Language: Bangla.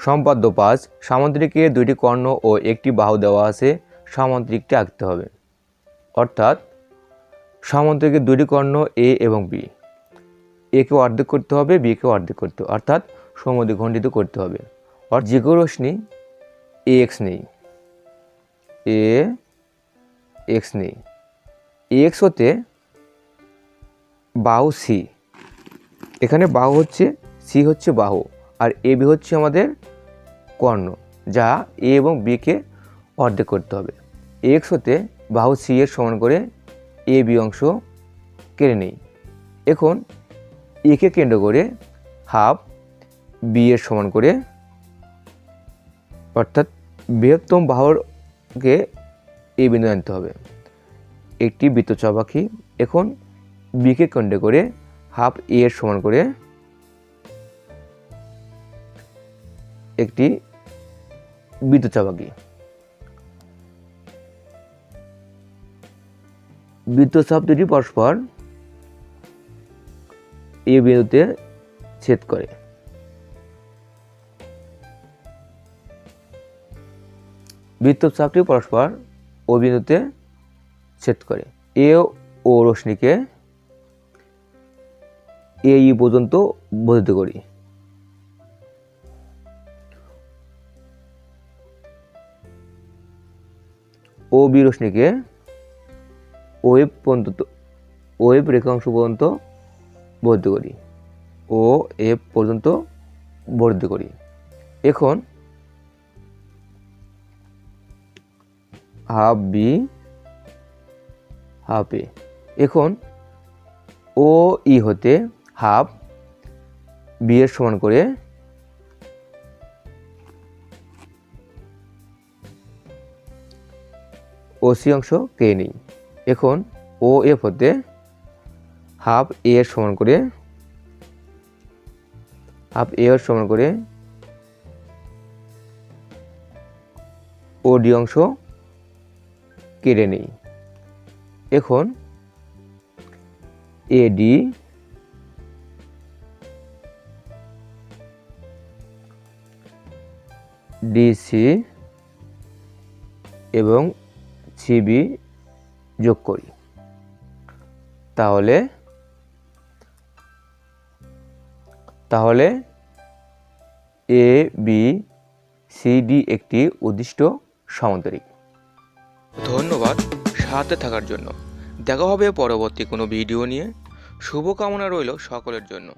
সম্পাদ্য পাঁচ সামুদ্রিকে দুইটি কর্ণ ও একটি বাহু দেওয়া আছে সামুদ্রিকটি আঁকতে হবে। অর্থাৎ সামুদ্রিকে দুটি কর্ণ এ এবং বি। একে অর্ধেক করতে হবে, বি বিকে অর্ধেক করতে হবে, অর্থাৎ সমদ্বিখণ্ডিত করতে হবে। আর কোনো রশ্মি, এ এক্স নেই। এ, এক্স নেই। এক্স হতে বাহু সি। এখানে বাহু হচ্ছে, সি হচ্ছে বাহু, আর এ বি হচ্ছে আমাদের কর্ণ, যা এ এবং বিকে অর্ধেক করতে হবে। এক্স হতে বাহু সি এর সমান করে এ বি অংশ কেড়ে নেই। এখন একে কেন্দ্র করে হাফ বি এর সমান করে, অর্থাৎ বৃহত্তম বাহুরকে এ বিন্দু আনতে হবে। একটি বৃত্তচাপ আঁকি এখন বিকে কেন্দ্র করে হাফ এ এর সমান করে একটি বৃত্তচাপ আঁকি বৃত্তচাপ দুটি পরস্পর এ বিন্দুতে ছেদ করে। বৃত্তচাপটি পরস্পর ও বিন্দুতে ছেদ করে। এ ও রশ্মিকে এ ই পর্যন্ত বোধিত করি। ও বি রশ্মিকে ওয়েব পর্যন্ত ওয়েব রেখাংশ পর্যন্ত বর্ধিত করি। ও এফ পর্যন্ত বর্ধিত করি। এখন হাফ বি হাফ এ এখন ও ই হতে হাফ বি এর সমান করে ও সি অংশ কে নিই। এখন ও এফ হতে হাফ এ এর সমান করে, হাফ এ এর সমান করে ও ডি অংশ কেড়ে নিই। এখন এডি ডিসি এবং সিবি যোগ করি। তাহলে তাহলে এ বি সি ডি একটি উদ্দিষ্ট সামান্তরিক। ধন্যবাদ সাথে থাকার জন্য। দেখা হবে পরবর্তী কোনো ভিডিও নিয়ে। শুভকামনা রইল সকলের জন্য।